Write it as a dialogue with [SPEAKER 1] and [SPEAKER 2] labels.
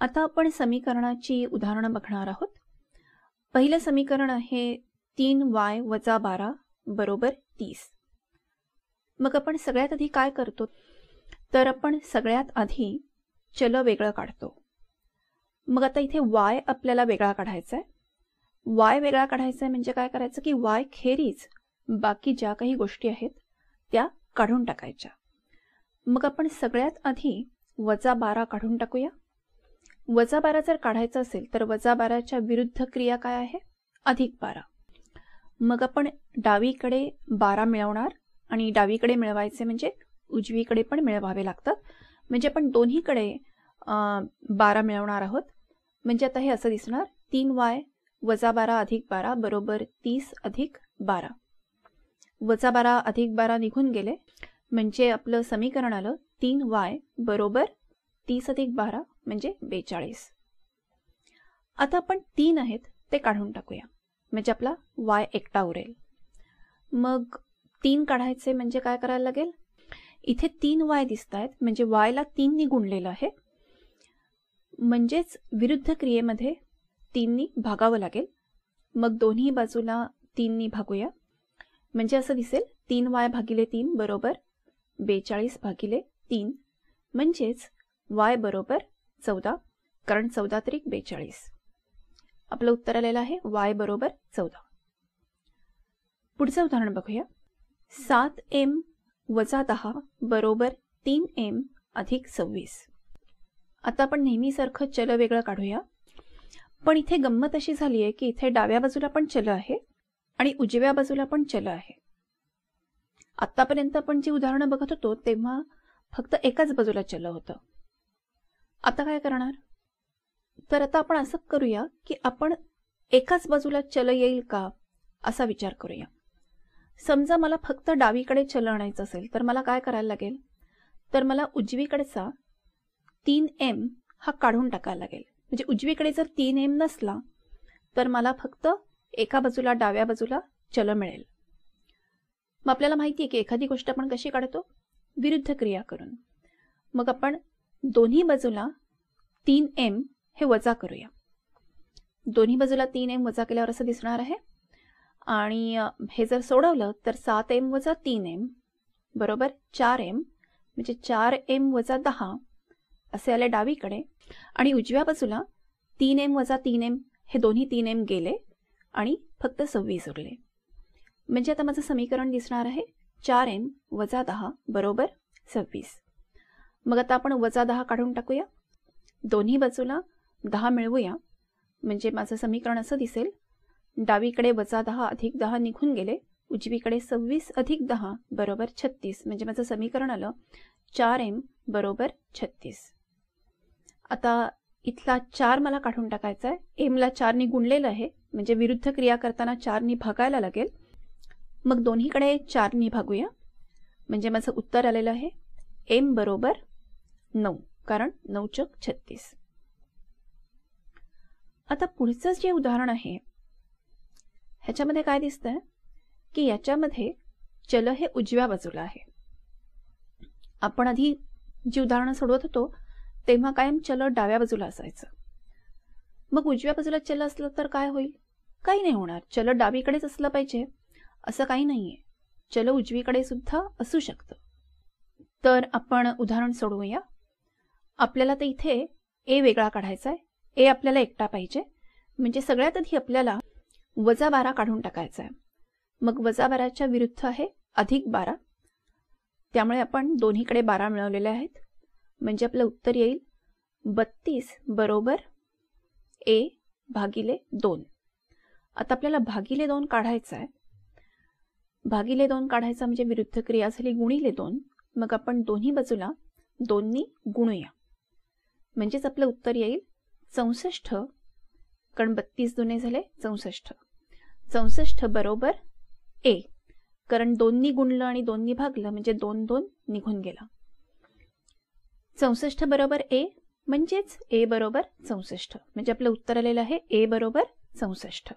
[SPEAKER 1] आता आपण समीकरणाची उदाहरणं बघणार आहोत. पहिलं समीकरण आहे तीन वाय वजा बारा बरोबर तीस. मग आपण सगळ्यात आधी काय करतो? तर आपण सगळ्यात आधी चल वेगळं काढतो. मग आता इथे वाय आपल्याला वेगळा काढायचा आहे वाय वेगळा काढायचा आहे म्हणजे काय करायचं की वाय खेरीज बाकी ज्या काही गोष्टी आहेत त्या काढून टाकायच्या. मग आपण सगळ्यात आधी वजा बारा काढून टाकूया. वजा बारा जर काढायचा असेल तर वजा बाराच्या विरुद्ध क्रिया काय आहे? अधिक बारा. मग आपण डावीकडे बारा मिळवणार आणि डावीकडे मिळवायचे म्हणजे उजवीकडे पण मिळवावे लागतात. म्हणजे आपण दोन्हीकडे बारा मिळवणार आहोत. म्हणजे आता हे असं दिसणार तीन वाय वजा बारा अधिक बारा बरोबर तीस अधिक बारा. वजा बारा अधिक बारा निघून गेले. म्हणजे आपलं समीकरण आलं तीन वाय बरोबर तीस अधिक बारा. म्हणजे बेचाळीस. आता आपण तीन आहेत ते काढून टाकूया. म्हणजे आपला वाय एकटा उरेल. मग तीन काढायचे म्हणजे काय करायला लागेल? इथे तीन वाय दिसत आहेत म्हणजे वायला तीननी गुणलेलं आहे. म्हणजेच विरुद्ध क्रियेमध्ये तीननी भागावं लागेल. मग दोन्ही बाजूला तीननी भागूया. म्हणजे असं दिसेल तीन वाय भागिले तीन बरोबर बेचाळीस भागिले तीन. म्हणजेच वाय बरोबर चौदा कारण चौदा तरी बेचाळीस. आपलं उत्तर आलेलं आहे वाय बरोबर चौदा. पुढचं उदाहरण बघूया. सात एम वजा दहा बरोबर तीन एम अधिक सव्वीस. आता आपण नेहमीसारखं चल वेगळं काढूया. पण इथे गंमत अशी झाली आहे की इथे डाव्या बाजूला पण चल आहे आणि उजव्या बाजूला पण चल आहे. आतापर्यंत आपण जी उदाहरणं बघत होतो तेव्हा फक्त एकाच बाजूला चल होतं. आता काय करणार? तर आता आपण असं करूया की आपण एकाच बाजूला चल येईल का असा विचार करूया. समजा मला फक्त डावीकडे चल आणायचं असेल तर मला काय करायला लागेल? तर मला उजवीकडचा तीन एम हा काढून टाकायला लागेल. म्हणजे उजवीकडे जर तीन एम नसला तर मला फक्त एका बाजूला डाव्या बाजूला चल मिळेल. मग आपल्याला माहिती आहे की एखादी गोष्ट आपण कशी काढतो? विरुद्ध क्रिया करून. मग आपण दोन्ही बाजूला तीन एम हे वजा करूया. दोन्ही बाजूला तीन एम वजा केल्यावर असं दिसणार आहे. आणि हे जर सोडवलं तर सात एम वजा तीन एम बरोबर? चार एम म्हणजे चार एम वजा दहा असे आले डावीकडे. आणि उजव्या बाजूला तीन एम वजा तीन एम हे दोन्ही तीन एम गेले आणि फक्त सव्वीस उरले. म्हणजे आता माझं समीकरण दिसणार आहे चार एम वजा दहा बरोबर? सव्वीस. मग आता आपण वजा दहा काढून टाकूया. दोन्ही बाजूला दहा मिळवूया. म्हणजे माझं समीकरण असं दिसेल. डावीकडे वजा दहा अधिक दहा निघून गेले. उजवीकडे सव्वीस अधिक दहा बरोबर छत्तीस. म्हणजे माझं समीकरण आलं. चार एम बरोबर छत्तीस. आता इथला चार मला काढून टाकायचा आहे. एमला चारनी गुणलेलं आहे. म्हणजे विरुद्ध क्रिया करताना चारनी भागायला लागेल. मग दोन्हीकडे चारनी भागूया. म्हणजे माझं उत्तर आलेलं आहे. एम बरोबर नऊ कारण नऊ चक छत्तीस. आता पुढचं जे उदाहरण आहे ह्याच्यामध्ये काय दिसतंय? की याच्यामध्ये चल हे उजव्या बाजूला आहे. आपण आधी जी उदाहरणं सोडवत होतो तेव्हा कायम चल डाव्या बाजूला असायचं. मग उजव्या बाजूला चल असलं तर काय होईल? काही नाही होणार. चल डावीकडेच असलं पाहिजे. असं काही नाहीये. चल उजवीकडे सुद्धा असू शकतं. तर आपण उदाहरण सोडवूया. आपल्याला तर इथे ए वेगळा काढायचा आहे ए आपल्याला एकटा पाहिजे. म्हणजे सगळ्यात आधी आपल्याला वजा बारा काढून टाकायचा आहे मग वजा बाराच्या विरुद्ध आहे अधिक बारा. त्यामुळे आपण दोन्हीकडे बारा मिळवलेले आहेत. म्हणजे आपलं उत्तर येईल बत्तीस बरोबर ए भागिले दोन. आता आपल्याला भागिले दोन काढायचं आहे भागिले दोन काढायचा म्हणजे विरुद्ध क्रिया झाली गुणिले दोन. मग आपण दोन्ही बाजूला दोन्ही गुणूया. म्हणजेच आपलं उत्तर येईल चौसष्ट. कारण बत्तीस दुने झाले चौसष्ट. चौसष्ट बरोबर ए. कारण दोन्ही गुणलं आणि दोन्ही भागलं म्हणजे दोन दोन निघून गेला. चौसष्ट बरोबर ए म्हणजेच ए बरोबर चौसष्ट. म्हणजे आपलं उत्तर आलेलं आहे ए बरोबर चौसष्ट.